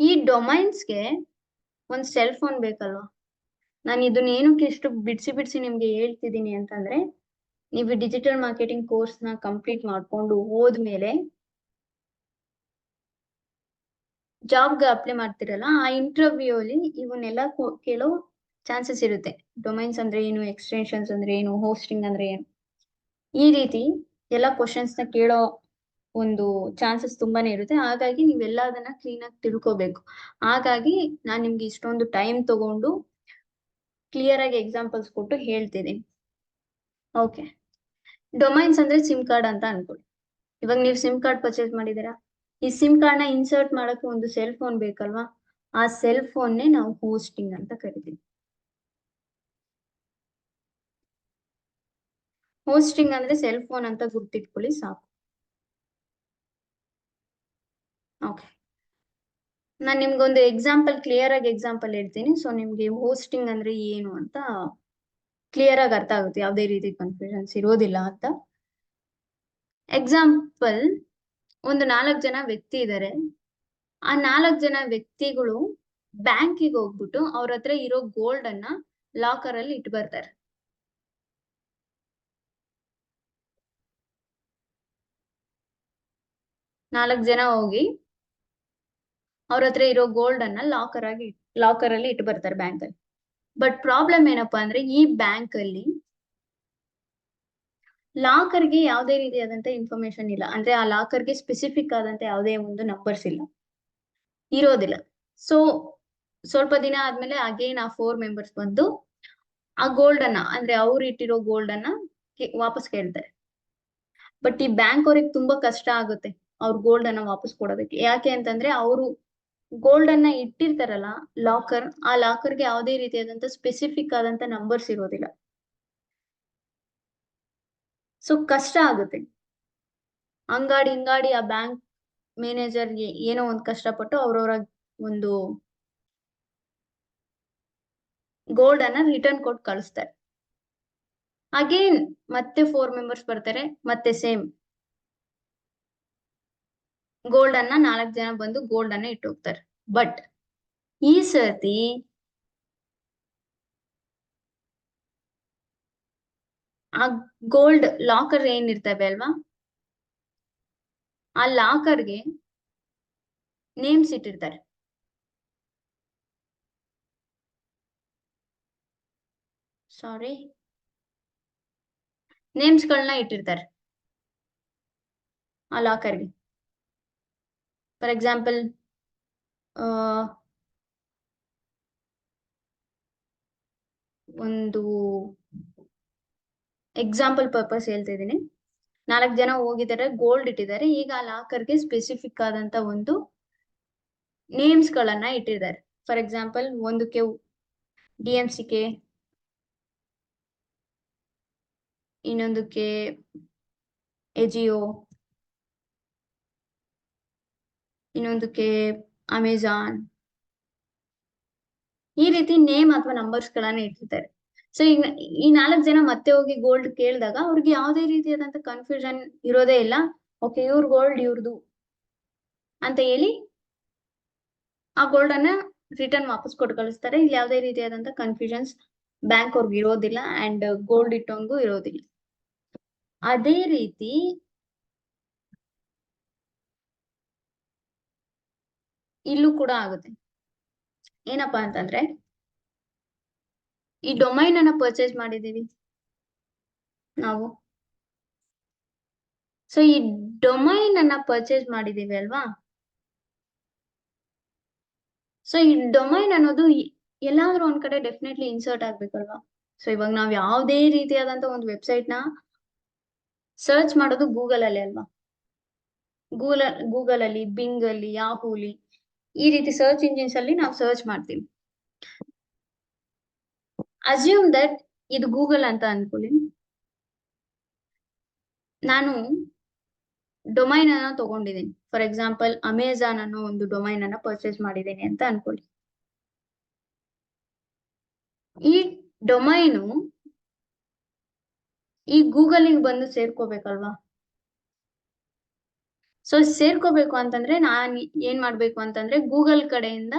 ಈ ಡೊಮೈನ್ಸ್ಗೆ ಒಂದು ಸೆಲ್ ಫೋನ್ ಬೇಕಲ್ವಾ? ನಾನು ಇದನ್ನ ಏನಕ್ಕೆ ಇಷ್ಟು ಬಿಡಿಸಿ ಬಿಡಿಸಿ ನಿಮ್ಗೆ ಹೇಳ್ತಿದ್ದೀನಿ ಅಂತಂದ್ರೆ, ನೀವು ಡಿಜಿಟಲ್ ಮಾರ್ಕೆಟಿಂಗ್ ಕೋರ್ಸ್ನ ಕಂಪ್ಲೀಟ್ ಮಾಡ್ಕೊಂಡು ಹೋದ್ಮೇಲೆ ಜಾಬ್ಗೆ ಅಪ್ಲೈ ಮಾಡ್ತಿರಲ್ಲ, ಆ ಇಂಟರ್ವ್ಯೂ ಅಲ್ಲಿ ಇವನ್ನೆಲ್ಲ ಕೇಳೋ ಚಾನ್ಸಸ್ ಇರುತ್ತೆ. ಡೊಮೈನ್ಸ್ ಅಂದ್ರೆ ಏನು ಎಕ್ಸ್ಟೆನ್ಷನ್ಸ್ ಅಂದ್ರೆ ಏನು ಹೋಸ್ಟಿಂಗ್ ಅಂದ್ರೆ ಏನು. ಈ ರೀತಿ ಎಲ್ಲ ಕ್ವಶನ್ಸ್ನ ಕೇಳೋ ಒಂದು ಚಾನ್ಸಸ್ ತುಂಬಾನೇ ಇರುತ್ತೆ. ಹಾಗಾಗಿ ನೀವೆಲ್ಲ ಅದನ್ನ ಕ್ಲೀನ್ ಆಗಿ ತಿಳ್ಕೊಬೇಕು. ಹಾಗಾಗಿ ನಾನ್ ನಿಮ್ಗೆ ಇಷ್ಟೊಂದು ಟೈಮ್ ತಗೊಂಡು ಕ್ಲಿಯರ್ ಆಗಿ ಎಕ್ಸಾಂಪಲ್ಸ್ ಕೊಟ್ಟು ಹೇಳ್ತಿದ್ದೀನಿ ಓಕೆ ಡೊಮೈನ್ಸ್ ಅಂದ್ರೆ ಸಿಮ್ ಕಾರ್ಡ್ ಅಂತ ಅನ್ಕೊಳ್ಳಿ ಇವಾಗ ನೀವು ಸಿಮ್ ಕಾರ್ಡ್ ಪರ್ಚೇಸ್ ಮಾಡಿದೀರಾ ಈ ಸಿಮ್ ಕಾರ್ಡ್ನ ಇನ್ಸರ್ಟ್ ಮಾಡಕ್ಕೆ ಒಂದು ಸೆಲ್ ಫೋನ್ ಬೇಕಲ್ವಾ? ಆ ಸೆಲ್ ಫೋನ್ ನೇ ನಾವು ಹೋಸ್ಟಿಂಗ್ ಅಂತ ಕರಿತೀವಿ. ಹೋಸ್ಟಿಂಗ್ ಅಂದ್ರೆ ಸೆಲ್ ಫೋನ್ ಅಂತ ಗುರ್ತಿಟ್ಕೊಳ್ಳಿ ಸಾಕು. ಓಕೆ ನಾನು ನಿಮ್ಗೊಂದು ಎಕ್ಸಾಂಪಲ್ ಕ್ಲಿಯರ್ ಆಗಿ ಎಕ್ಸಾಂಪಲ್ ಹೇಳ್ತೀನಿ. ಸೊ ನಿಮ್ಗೆ ಹೋಸ್ಟಿಂಗ್ ಅಂದ್ರೆ ಏನು ಅಂತ ಕ್ಲಿಯರ್ ಆಗಿ ಅರ್ಥ ಆಗುತ್ತೆ. ಯಾವುದೇ ರೀತಿ ಕನ್ಫ್ಯೂಷನ್ಸ್ ಇರೋದಿಲ್ಲ ಅಂತ. ಎಕ್ಸಾಂಪಲ್ ಒಂದು ನಾಲ್ಕು ಜನ ವ್ಯಕ್ತಿ ಇದ್ದಾರೆ ಆ ನಾಲ್ಕು ಜನ ವ್ಯಕ್ತಿಗಳು ಬ್ಯಾಂಕಿಗೆ ಹೋಗ್ಬಿಟ್ಟು ಅವ್ರ ಹತ್ರ ಇರೋ ಗೋಲ್ಡ್ ಅನ್ನ ಲಾಕರ್ ಅಲ್ಲಿ ಇಟ್ಟು ಬರ್ತಾರೆ. ನಾಲ್ಕು ಜನ ಹೋಗಿ ಅವ್ರ ಹತ್ರ ಇರೋ ಗೋಲ್ಡ್ ಅನ್ನ ಲಾಕರ್ ಆಗಿ ಲಾಕರ್ ಅಲ್ಲಿ ಇಟ್ಟು ಬರ್ತಾರೆ ಬ್ಯಾಂಕ್ ಅಲ್ಲಿ ಬಟ್ ಪ್ರಾಬ್ಲಮ್ ಏನಪ್ಪಾ ಅಂದ್ರೆ ಈ ಬ್ಯಾಂಕ್ ಅಲ್ಲಿ ಲಾಕರ್ಗೆ ಯಾವುದೇ ರೀತಿಯಾದಂತ ಇನ್ಫಾರ್ಮೇಶನ್ ಇಲ್ಲ. ಅಂದ್ರೆ ಆ ಲಾಕರ್ಗೆ ಸ್ಪೆಸಿಫಿಕ್ ಆದಂತ ಯಾವುದೇ ಒಂದು ನಂಬರ್ಸ್ ಇಲ್ಲ. ಇರೋದಿಲ್ಲ. ಸೊ ಸ್ವಲ್ಪ ದಿನ ಆದ್ಮೇಲೆ ಅಗೇನ್ ಆ ಫೋರ್ ಮೆಂಬರ್ಸ್ ಬಂದು ಆ ಗೋಲ್ಡ್ ಅನ್ನ, ಅಂದ್ರೆ ಅವ್ರು ಇಟ್ಟಿರೋ ಗೋಲ್ಡ್ ಅನ್ನ ವಾಪಸ್ ಕೇಳ್ತಾರೆ. ಬಟ್ ಈ ಬ್ಯಾಂಕ್ ಅವ್ರಿಗೆ ತುಂಬಾ ಕಷ್ಟ ಆಗುತ್ತೆ ಅವ್ರ ಗೋಲ್ಡ್ ಅನ್ನ ವಾಪಸ್ ಕೊಡೋದಕ್ಕೆ. ಯಾಕೆ ಅಂತಂದ್ರೆ ಅವರು ಗೋಲ್ಡ್ ಅನ್ನ ಇಟ್ಟಿರ್ತಾರಲ್ಲ ಲಾಕರ್ ಆ ಲಾಕರ್ಗೆ ಯಾವುದೇ ರೀತಿಯಾದಂತ ಸ್ಪೆಸಿಫಿಕ್ ಆದಂತ ನಂಬರ್ಸ್ ಇರೋದಿಲ್ಲ. ಸೊ ಕಷ್ಟ ಆಗುತ್ತೆ. ಅಂಗಾಡಿ ಹಿಂಗಾಡಿ ಆ ಬ್ಯಾಂಕ್ ಮ್ಯಾನೇಜರ್ಗೆ ಏನೋ ಒಂದು ಕಷ್ಟಪಟ್ಟು ಅವ್ರವ್ರ ಒಂದು ಗೋಲ್ಡ್ ಅನ್ನ ರಿಟರ್ನ್ ಕೊಟ್ಟು ಕಳಿಸ್ತಾರೆ. ಅಗೇನ್ ಮತ್ತೆ ಫೋರ್ ಮೆಂಬರ್ಸ್ ಬರ್ತಾರೆ, ಮತ್ತೆ ಸೇಮ್ ಗೋಲ್ಡ್ ಅನ್ನ ನಾಲ್ಕು ಜನ ಬಂದು ಗೋಲ್ಡ್ ಅನ್ನ ಇಟ್ಟು ಹೋಗ್ತಾರೆ. ಬಟ್ ಈ ಸರ್ತಿ ಆ ಗೋಲ್ಡ್ ಲಾಕರ್ ಏನಿರ್ತವೆ ಅಲ್ವಾ? ಆ ಲಾಕರ್ಗೆ ನೇಮ್ಸ್ ಇಟ್ಟಿರ್ತಾರೆ. ಸಾರಿ ನೇಮ್ಸ್ ಗಳನ್ನ ಇಟ್ಟಿರ್ತಾರೆ. ಆ ಲಾಕರ್ಗೆ ಫಾರ್ ಎಕ್ಸಾಂಪಲ್ ಒಂದು ಎಕ್ಸಾಂಪಲ್ ಪರ್ಪಸ್ ಹೇಳ್ತಾ ಇದ್ದೀನಿ. ನಾಲ್ಕು ಜನ ಹೋಗಿದ್ದಾರೆ ಗೋಲ್ಡ್ ಇಟ್ಟಿದ್ದಾರೆ. ಈಗ ಆ ಲಾಕರ್ಗೆ ಸ್ಪೆಸಿಫಿಕ್ ಆದಂತ ಒಂದು ನೇಮ್ಸ್ ಗಳನ್ನ ಇಟ್ಟಿದ್ದಾರೆ. ಫಾರ್ ಎಕ್ಸಾಂಪಲ್ ಒಂದಕ್ಕೆ ಡಿ ಎಂ ಸಿ ಕೆ ಇನ್ನೊಂದಕ್ಕೆ ಎಜಿಯೋ ಇನ್ನೊಂದಕ್ಕೆ ಅಮೆಜಾನ್ ಈ ರೀತಿ ನೇಮ್ ಅಥವಾ ನಂಬರ್ಸ್ ಗಳನ್ನ ಇಟ್ಟಿರ್ತಾರೆ ಸೊ ಈಗ ಈ ನಾಲ್ಕ್ ಜನ ಮತ್ತೆ ಹೋಗಿ ಗೋಲ್ಡ್ ಕೇಳಿದಾಗ ಅವ್ರಿಗೆ ಯಾವುದೇ ರೀತಿಯಾದಂತ ಕನ್ಫ್ಯೂಷನ್ ಇರೋದೇ ಇಲ್ಲ. ಓಕೆ ಇವ್ರ ಗೋಲ್ಡ್ ಇವ್ರದು ಅಂತ ಹೇಳಿ ಆ ಗೋಲ್ಡ್ ಅನ್ನ ರಿಟರ್ನ್ ವಾಪಸ್ ಕೊಟ್ಟು ಕಳಿಸ್ತಾರೆ. ಇಲ್ಲಿ ಯಾವುದೇ ರೀತಿಯಾದಂತ ಕನ್ಫ್ಯೂಷನ್ಸ್ ಬ್ಯಾಂಕ್ ಅವ್ರಿಗೆ ಇರೋದಿಲ್ಲ ಅಂಡ್ ಗೋಲ್ಡ್ ಇಟ್ಟೋನ್ಗೂ ಇರೋದಿಲ್ಲ. ಅದೇ ರೀತಿ ಇಲ್ಲೂ ಕೂಡ ಆಗುತ್ತೆ. ಏನಪ್ಪಾ ಅಂತಂದ್ರೆ ಈ ಡೊಮೈನ್ ಅನ್ನ ಪರ್ಚೇಸ್ ಮಾಡಿದೀವಿ ನಾವು. ಸೊ ಈ ಡೊಮೈನ್ ಅನ್ನ ಪರ್ಚೇಸ್ ಮಾಡಿದೀವಿ ಅಲ್ವಾ? ಸೊ ಈ ಡೊಮೈನ್ ಅನ್ನೋದು ಎಲ್ಲಾದ್ರೂ ಒಂದ್ ಕಡೆ ಡೆಫಿನೆಟ್ಲಿ ಇನ್ಸರ್ಟ್ ಆಗ್ಬೇಕಲ್ವಾ ಸೊ ಇವಾಗ ನಾವ್ ಯಾವ್ದೇ ರೀತಿಯಾದಂತ ಒಂದು ವೆಬ್ಸೈಟ್ನ ಸರ್ಚ್ ಮಾಡೋದು ಗೂಗಲ್ ಅಲ್ಲಿ ಅಲ್ವಾ ಗೂಗಲ್ ಗೂಗಲ್ ಅಲ್ಲಿ ಬಿಂಗ್ ಅಲ್ಲಿ ಯಾಹೂಲಿ ಈ ರೀತಿ ಸರ್ಚ್ ಇಂಜಿನ್ಸ್ ಅಲ್ಲಿ ನಾವು ಸರ್ಚ್ ಮಾಡ್ತೀವಿ. ಅಸ್ಯೂಮ್ ದಟ್ ಇದು ಗೂಗಲ್ ಅಂತ ಅನ್ಕೊಳ್ಳಿ. ನಾನು ಡೊಮೈನ್ ಅನ್ನ ತಗೊಂಡಿದ್ದೀನಿ. ಫಾರ್ ಎಕ್ಸಾಂಪಲ್ ಅಮೆಜಾನ್ ಅನ್ನೋ ಒಂದು ಡೊಮೈನ್ ಅನ್ನ ಪರ್ಚೇಸ್ ಮಾಡಿದ್ದೀನಿ ಅಂತ ಅನ್ಕೊಳ್ಳಿ. ಈ ಡೊಮೈನು ಈ ಗೂಗಲ್ಗೆ ಬಂದು ಸೇರ್ಕೋಬೇಕಲ್ವಾ? ಸೊ ಸೇರ್ಕೋಬೇಕು ಅಂತಂದ್ರೆ ನಾನ್ ಏನ್ ಮಾಡ್ಬೇಕು ಅಂತಂದ್ರೆ ಗೂಗಲ್ ಕಡೆಯಿಂದ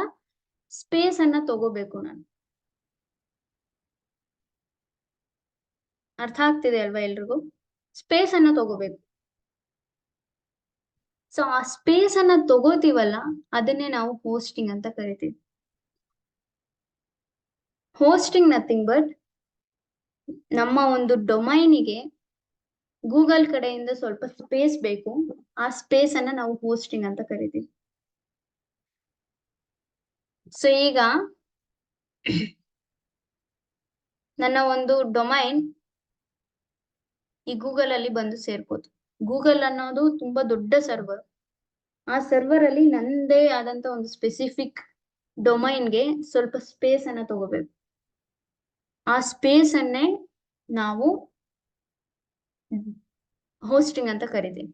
ಸ್ಪೇಸ್ ಅನ್ನ ತಗೋಬೇಕು ನಾನು. ಅರ್ಥ ಆಗ್ತಿದೆ ಅಲ್ವಾ ಎಲ್ರಿಗೂ? ಸ್ಪೇಸ್ ಅನ್ನ ತಗೋಬೇಕು. ಸೊ ಆ ಸ್ಪೇಸ್ ಅನ್ನ ತಗೋತೀವಲ್ಲ, ಅದನ್ನೇ ನಾವು ಹೋಸ್ಟಿಂಗ್ ಅಂತ ಕರಿತೀವಿ. ಹೋಸ್ಟಿಂಗ್ ನಥಿಂಗ್ ಬಟ್ ನಮ್ಮ ಒಂದು ಡೊಮೈನಿಗೆ ಗೂಗಲ್ ಕಡೆಯಿಂದ ಸ್ವಲ್ಪ ಸ್ಪೇಸ್ ಬೇಕು. ಆ ಸ್ಪೇಸ್ ಅನ್ನ ನಾವು ಹೋಸ್ಟಿಂಗ್ ಅಂತ ಕರಿತೀವಿ. ಸೊ ಈಗ ನನ್ನ ಒಂದು ಡೊಮೈನ್ ಈ ಗೂಗಲ್ ಅಲ್ಲಿ ಬಂದು ಸೇರ್ಬೋದು. ಗೂಗಲ್ ಅನ್ನೋದು ತುಂಬಾ ದೊಡ್ಡ ಸರ್ವರ್ ಆ ಸರ್ವರ್ ಅಲ್ಲಿ ನಂದೇ ಆದಂತ ಒಂದು ಸ್ಪೆಸಿಫಿಕ್ ಡೊಮೈನ್ಗೆ ಸ್ವಲ್ಪ ಸ್ಪೇಸ್ ಅನ್ನ ತಗೋಬೇಕು. ಆ ಸ್ಪೇಸ್ ಅನ್ನೇ ನಾವು ಹೋಸ್ಟಿಂಗ್ ಅಂತ ಕರಿತೀವಿ.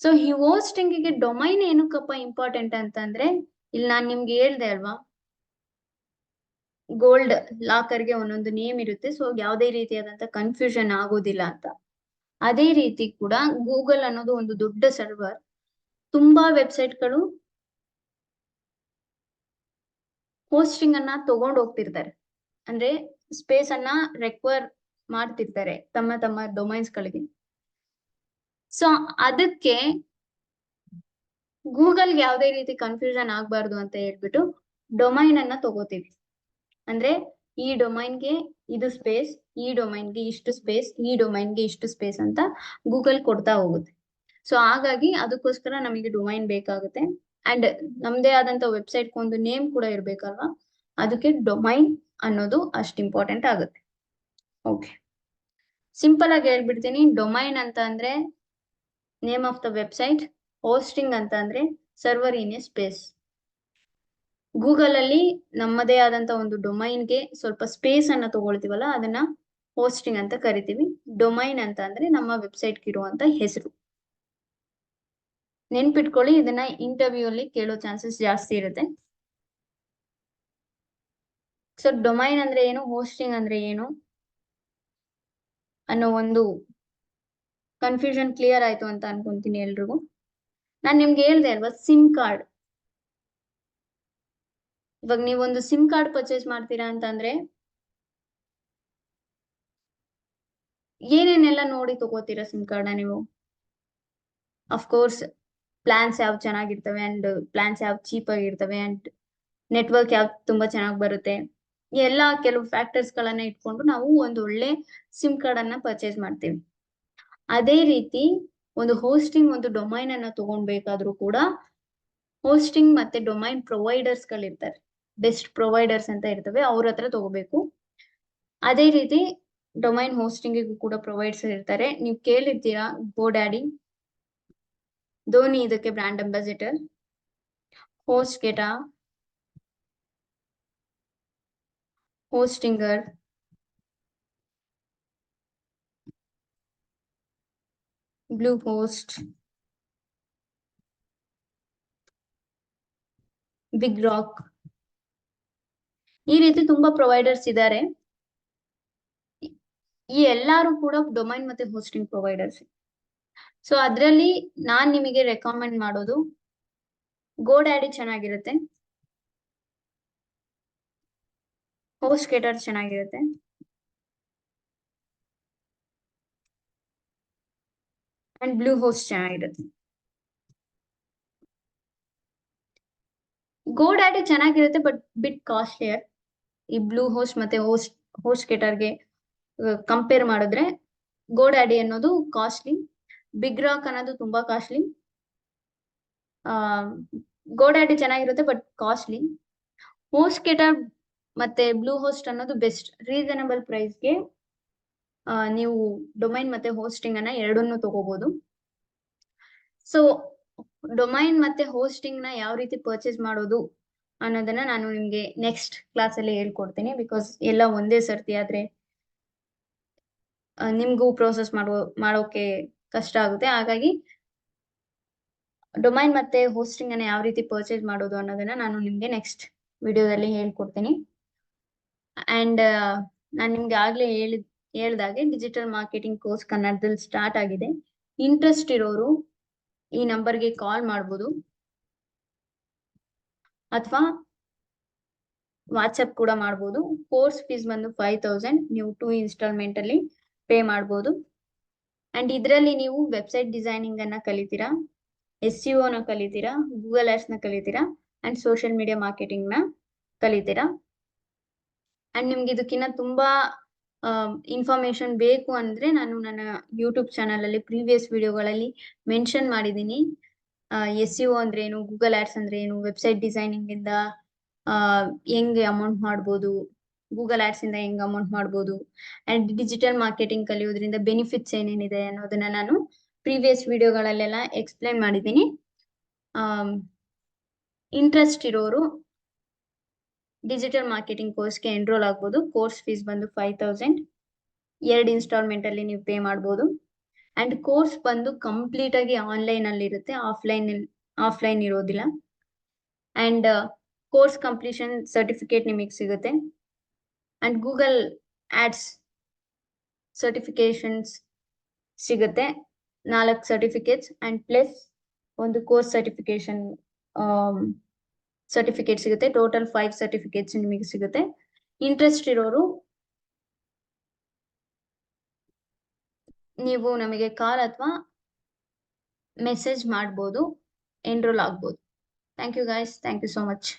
ಸೊ ಈ ಹೋಸ್ಟಿಂಗ್ಗೆ ಡೊಮೈನ್ ಏನಕ್ಕಪ್ಪ ಇಂಪಾರ್ಟೆಂಟ್ ಅಂತಂದ್ರೆ, ಇಲ್ಲಿ ನಾನ್ ನಿಮ್ಗೆ ಹೇಳ್ದೆ ಅಲ್ವಾ? ಗೋಲ್ಡ್ ಲಾಕರ್ಗೆ ಒಂದೊಂದು ನೇಮ್ ಇರುತ್ತೆ. ಸೊ ಯಾವುದೇ ರೀತಿಯಾದಂತ ಕನ್ಫ್ಯೂಷನ್ ಆಗೋದಿಲ್ಲ ಅಂತ. ಅದೇ ರೀತಿ ಕೂಡ ಗೂಗಲ್ ಅನ್ನೋದು ಒಂದು ದೊಡ್ಡ ಸರ್ವರ್ ತುಂಬಾ ವೆಬ್ಸೈಟ್ಗಳು ಹೋಸ್ಟಿಂಗ್ ಅನ್ನ ತಗೊಂಡ್ ಹೋಗ್ತಿರ್ತಾರೆ. ಅಂದ್ರೆ ಸ್ಪೇಸ್ ಅನ್ನ ರೆಕ್ವೈರ್ ಮಾಡ್ತಿರ್ತಾರೆ ತಮ್ಮ ತಮ್ಮ ಡೊಮೈನ್ಸ್ ಗಳಿಗೆ. ಸೊ ಅದಕ್ಕೆ ಗೂಗಲ್ಗೆ ಯಾವುದೇ ರೀತಿ ಕನ್ಫ್ಯೂಷನ್ ಆಗ್ಬಾರ್ದು ಅಂತ ಹೇಳ್ಬಿಟ್ಟು ಡೊಮೈನ್ ಅನ್ನ ತಗೋತೀವಿ. ಅಂದ್ರೆ ಈ ಡೊಮೈನ್ಗೆ ಇದು ಸ್ಪೇಸ್ ಈ ಡೊಮೈನ್ಗೆ ಇಷ್ಟು ಸ್ಪೇಸ್ ಈ ಡೊಮೈನ್ಗೆ ಇಷ್ಟು ಸ್ಪೇಸ್ ಅಂತ ಗೂಗಲ್ ಕೊಡ್ತಾ ಹೋಗುತ್ತೆ. ಸೊ ಹಾಗಾಗಿ ಅದಕ್ಕೋಸ್ಕರ ನಮಗೆ ಡೊಮೈನ್ ಬೇಕಾಗುತ್ತೆ. ಅಂಡ್ ನಮ್ದೇ ಆದಂತ ವೆಬ್ಸೈಟ್ ಒಂದು ನೇಮ್ ಕೂಡ ಇರ್ಬೇಕಲ್ವಾ? ಅದಕ್ಕೆ ಡೊಮೈನ್ ಅನ್ನೋದು ಅಷ್ಟು ಇಂಪಾರ್ಟೆಂಟ್ ಆಗುತ್ತೆ. ಓಕೆ ಸಿಂಪಲ್ ಆಗಿ ಹೇಳ್ಬಿಡ್ತೀನಿ. ಡೊಮೈನ್ ಅಂತ ಅಂದ್ರೆ name of the website hosting ಅಂತ ಅಂದ್ರೆ server in a space Google ಅಲ್ಲಿ ನಮ್ಮದೇ ಆದಂತ ಒಂದು ಡೊಮೈನ್ಗೆ ಸ್ವಲ್ಪ ಸ್ಪೇಸ್ ಅನ್ನ ತಗೊಳ್ತೀವಲ್ಲ, ಅದನ್ನ ಹೋಸ್ಟಿಂಗ್ ಅಂತ ಕರಿತೀವಿ. ಡೊಮೈನ್ ಅಂತ ಅಂದ್ರೆ ನಮ್ಮ ವೆಬ್ಸೈಟ್ ಇರುವಂತ ಹೆಸರು. ನೆನ್ಪಿಟ್ಕೊಳ್ಳಿ, ಇದನ್ನ ಇಂಟರ್ವ್ಯೂ ಅಲ್ಲಿ ಕೇಳೋ ಚಾನ್ಸಸ್ ಜಾಸ್ತಿ ಇರುತ್ತೆ. ಸೊ, ಡೊಮೈನ್ ಅಂದ್ರೆ ಏನು, ಹೋಸ್ಟಿಂಗ್ ಅಂದ್ರೆ ಏನು ಅನ್ನೋ ಒಂದು ಕನ್ಫ್ಯೂಷನ್ ಕ್ಲಿಯರ್ ಆಯ್ತು ಅಂತ ಅನ್ಕೊಂತೀನಿ ಎಲ್ರಿಗೂ. ನಾನ್ ನಿಮ್ಗೆ ಹೇಳ್ದೆ ಅಲ್ವಾ, ಸಿಮ್ ಕಾರ್ಡ್. ಇವಾಗ ನೀವೊಂದು ಸಿಮ್ ಕಾರ್ಡ್ ಪರ್ಚೇಸ್ ಮಾಡ್ತೀರಾ ಅಂತಂದ್ರೆ ಏನೇನೆಲ್ಲ ನೋಡಿ ತಗೋತೀರಾ ಸಿಮ್ ಕಾರ್ಡ್ ನೀವು? ಅಫ್ಕೋರ್ಸ್ ಪ್ಲಾನ್ಸ್ ಯಾವ್ ಚೆನ್ನಾಗಿರ್ತವೆ ಅಂಡ್ ಪ್ಲಾನ್ಸ್ ಯಾವ್ ಚೀಪ್ ಆಗಿರ್ತವೆ ಅಂಡ್ ನೆಟ್ವರ್ಕ್ ಯಾವ ತುಂಬಾ ಚೆನ್ನಾಗಿ ಬರುತ್ತೆ. ಎಲ್ಲ ಕೆಲವು ಫ್ಯಾಕ್ಟರ್ಸ್ ಗಳನ್ನ ಇಟ್ಕೊಂಡು ನಾವು ಒಂದು ಒಳ್ಳೆ ಸಿಮ್ ಕಾರ್ಡ್ ಅನ್ನ ಪರ್ಚೇಸ್ ಮಾಡ್ತೀವಿ. ಅದೇ ರೀತಿ ಒಂದು ಹೋಸ್ಟಿಂಗ್ ಒಂದು ಡೊಮೈನ್ ಅನ್ನ ತಗೊಂಡ್ಬೇಕಾದ್ರೂ ಕೂಡ ಹೋಸ್ಟಿಂಗ್ ಮತ್ತೆ ಡೊಮೈನ್ ಪ್ರೊವೈಡರ್ಸ್ ಗಳಿರ್ತಾರೆ. ಬೆಸ್ಟ್ ಪ್ರೊವೈಡರ್ಸ್ ಅಂತ ಇರ್ತವೆ, ಅವ್ರ ಹತ್ರ ತಗೋಬೇಕು. ಅದೇ ರೀತಿ ಡೊಮೈನ್ ಹೋಸ್ಟಿಂಗಿಗೂ ಕೂಡ ಪ್ರೊವೈಡ್ಸ್ ಇರ್ತಾರೆ. ನೀವು ಕೇಳಿರ್ತೀರಾ ಗೋಡ್ಯಾಡಿ ಧೋನಿ ಇದಕ್ಕೆ brand ambassador HostGator Hostinger Bluehost BigRock ಈ ರೀತಿ ತುಂಬಾ ಪ್ರೊವೈಡರ್ಸ್ ಇದ್ದಾರೆ ಈ ಎಲ್ಲಾರು ಕೂಡ ಡೊಮೈನ್ ಮತ್ತೆ ಹೋಸ್ಟಿಂಗ್ ಪ್ರೊವೈಡರ್ಸ್ ಸೊ ಅದ್ರಲ್ಲಿ ನಾನ್ ನಿಮಗೆ ರೆಕಮೆಂಡ್ ಮಾಡೋದು ಗೋಡ್ಯಾಡಿ ಚೆನ್ನಾಗಿರುತ್ತೆ. ಹೋಸ್ಟ್ ಕೇಟರ್ ಚೆನ್ನಾಗಿರುತ್ತೆ. ಅಂಡ್ ಬ್ಲೂ ಹೋಸ್ಟ್ ಚೆನ್ನಾಗಿರುತ್ತೆ. ಗೋಡ್ಯಾಡಿ ಚೆನ್ನಾಗಿರುತ್ತೆ ಬಟ್ ಬಿಟ್ ಕಾಸ್ಟ್ಲಿಯರ್ ಈ ಬ್ಲೂ ಹೋಸ್ಟ್ ಮತ್ತೆ ಹೋಸ್ಟ್ ಹೋಸ್ಟ್ ಕೇಟರ್ಗೆ ಕಂಪೇರ್ ಮಾಡಿದ್ರೆ ಗೋಡ್ ಆಡಿ ಅನ್ನೋದು ಕಾಸ್ಟ್ಲಿ ಬಿಗ್ ರಾಕ್ ಅನ್ನೋದು ತುಂಬಾ ಕಾಸ್ಟ್ಲಿ ಆ ಗೋಡ್ ಆಡಿ ಚೆನ್ನಾಗಿರುತ್ತೆ ಬಟ್ ಕಾಸ್ಟ್ಲಿ ಹೋಸ್ಟ್ ಕೇಟರ್ ಮತ್ತೆ ಬ್ಲೂ ಹೋಸ್ಟ್ ಅನ್ನೋದು ಬೆಸ್ಟ್ ರೀಸನಬಲ್ ಪ್ರೈಸ್ಗೆ ನೀವು ಡೊಮೈನ್ ಮತ್ತೆ ಹೋಸ್ಟಿಂಗ್ ಅನ್ನ ಎರಡನ್ನೂ ತಗೋಬಹುದು ಸೊ ಡೊಮೈನ್ ಮತ್ತೆ ಹೋಸ್ಟಿಂಗ್ನ ಯಾವ ರೀತಿ ಪರ್ಚೇಸ್ ಮಾಡೋದು? ಅನ್ನೋದನ್ನ ನಾನು ನಿಮ್ಗೆ ನೆಕ್ಸ್ಟ್ ಕ್ಲಾಸ್ ಅಲ್ಲಿ ಹೇಳ್ಕೊಡ್ತೀನಿ ಬಿಕಾಸ್ ಎಲ್ಲ ಒಂದೇ ಸರ್ತಿ ಆದ್ರೆ ನಿಮ್ಗೂ ಪ್ರೋಸೆಸ್ ಮಾಡೋ ಮಾಡೋಕೆ ಕಷ್ಟ ಆಗುತ್ತೆ. ಹಾಗಾಗಿ ಡೊಮೈನ್ ಮತ್ತೆ ಹೋಸ್ಟಿಂಗ್ ಅನ್ನ ಯಾವ ರೀತಿ ಪರ್ಚೇಸ್ ಮಾಡೋದು ಅನ್ನೋದನ್ನ ನಾನು ನಿಮ್ಗೆ ನೆಕ್ಸ್ಟ್ ವಿಡಿಯೋದಲ್ಲಿ ಹೇಳ್ಕೊಡ್ತೀನಿ. ಅಂಡ್ ನಾನು ನಿಮ್ಗೆ ಆಗ್ಲೇ ಹೇಳಿದ್ ಹೇಳ್ದಾಗೆ ಡಿಜಿಟಲ್ ಮಾರ್ಕೆಟಿಂಗ್ ಕೋರ್ಸ್ ಕನ್ನಡದಲ್ಲಿ ಸ್ಟಾರ್ಟ್ ಆಗಿದೆ. ಇಂಟ್ರೆಸ್ಟ್ ಇರೋರು ಈ ನಂಬರ್ಗೆ ಕಾಲ್ ಮಾಡ್ಬೋದು. ಅಥವಾ ವಾಟ್ಸಪ್ ಕೂಡ ಮಾಡ್ಬೋದು. ಕೋರ್ಸ್ ಫೀಸ್ ಬಂದು ಫೈವ್ ತೌಸಂಡ್ ನೀವು ಟೂ ಇನ್ಸ್ಟಾಲ್ಮೆಂಟ್ ಅಲ್ಲಿ ಪೇ ಮಾಡ್ಬೋದು. ಅಂಡ್ ಇದರಲ್ಲಿ ನೀವು ವೆಬ್ಸೈಟ್ ಡಿಸೈನಿಂಗ್ ಅನ್ನ ಕಲಿತೀರಾ ಎಸ್ ಸಿ ನ ಕಲಿತೀರಾ ಗೂಗಲ್ ಆಡ್ಸ್ನ ಕಲಿತೀರಾ ಅಂಡ್ ಸೋಷಿಯಲ್ ಮೀಡಿಯಾ ಮಾರ್ಕೆಟಿಂಗ್ನ ಕಲಿತೀರಾ. ಅಂಡ್ ನಿಮ್ಗೆ ಇದಕ್ಕಿನ್ನ ತುಂಬಾ ಇನ್ಫಾರ್ಮೇಶನ್ ಬೇಕು ಅಂದ್ರೆ ನಾನು ನನ್ನ ಯೂಟ್ಯೂಬ್ ಚಾನಲ್ ಅಲ್ಲಿ ಪ್ರೀವಿಯಸ್ ವಿಡಿಯೋಗಳಲ್ಲಿ ಮೆನ್ಷನ್ ಮಾಡಿದ್ದೀನಿ. ಎಸ್ ಯು ಅಂದ್ರೆ ಏನು ಗೂಗಲ್ ಆಡ್ಸ್ ಅಂದ್ರೆ ಏನು ವೆಬ್ಸೈಟ್ ಡಿಸೈನಿಂಗ್ ಇಂದ ಹೆಂಗೆ ಅಮೌಂಟ್ ಮಾಡ್ಬೋದು ಗೂಗಲ್ ಆಡ್ಸ್ ಇಂದ ಹೆಂಗ್ ಅಮೌಂಟ್ ಮಾಡ್ಬೋದು ಅಂಡ್ ಡಿಜಿಟಲ್ ಮಾರ್ಕೆಟಿಂಗ್ ಕಲಿಯೋದ್ರಿಂದ ಬೆನಿಫಿಟ್ಸ್ ಏನೇನಿದೆ ಅನ್ನೋದನ್ನ ನಾನು ಪ್ರೀವಿಯಸ್ ವಿಡಿಯೋಗಳಲ್ಲೆಲ್ಲ ಎಕ್ಸ್ಪ್ಲೈನ್ ಮಾಡಿದ್ದೀನಿ. ಇಂಟ್ರೆಸ್ಟ್ ಇರೋರು ಡಿಜಿಟಲ್ ಮಾರ್ಕೆಟಿಂಗ್ ಕೋರ್ಸ್ಗೆ ಎನ್ರೋಲ್ ಆಗ್ಬೋದು. ಕೋರ್ಸ್ ಫೀಸ್ ಬಂದು ಫೈವ್ ತೌಸಂಡ್ ಎರಡು ಇನ್ಸ್ಟಾಲ್ಮೆಂಟ್ ಅಲ್ಲಿ ನೀವು ಪೇ ಮಾಡ್ಬೋದು. ಅಂಡ್ ಕೋರ್ಸ್ ಬಂದು ಕಂಪ್ಲೀಟ್ ಆಗಿ ಆನ್ಲೈನ್ ಅಲ್ಲಿ ಇರುತ್ತೆ. ಆಫ್ಲೈನ್ ಆಫ್ಲೈನ್ ಇರೋದಿಲ್ಲ. ಅಂಡ್ ಕೋರ್ಸ್ ಕಂಪ್ಲೀಷನ್ ಸರ್ಟಿಫಿಕೇಟ್ ನಿಮಗೆ ಸಿಗುತ್ತೆ. ಅಂಡ್ ಗೂಗಲ್ ಆಡ್ಸ್ ಸರ್ಟಿಫಿಕೇಶನ್ಸ್ ಸಿಗುತ್ತೆ. ನಾಲ್ಕು ಸರ್ಟಿಫಿಕೇಟ್ಸ್ ಅಂಡ್ ಪ್ಲಸ್ ಒಂದು ಕೋರ್ಸ್ ಸರ್ಟಿಫಿಕೇಶನ್ ಸರ್ಟಿಫಿಕೇಟ್ ಸಿಗುತ್ತೆ. ಟೋಟಲ್ ಫೈವ್ ಸರ್ಟಿಫಿಕೇಟ್ಸ್ ನಿಮಗೆ ಸಿಗುತ್ತೆ. ಇಂಟ್ರೆಸ್ಟ್ ಇರೋರು ನೀವು ನಮಗೆ ಕಾಲ್ ಅಥವಾ ಮೆಸೇಜ್ ಮಾಡ್ಬೋದು ಎನ್ರೋಲ್ ಆಗ್ಬೋದು. Thank you guys thank you so much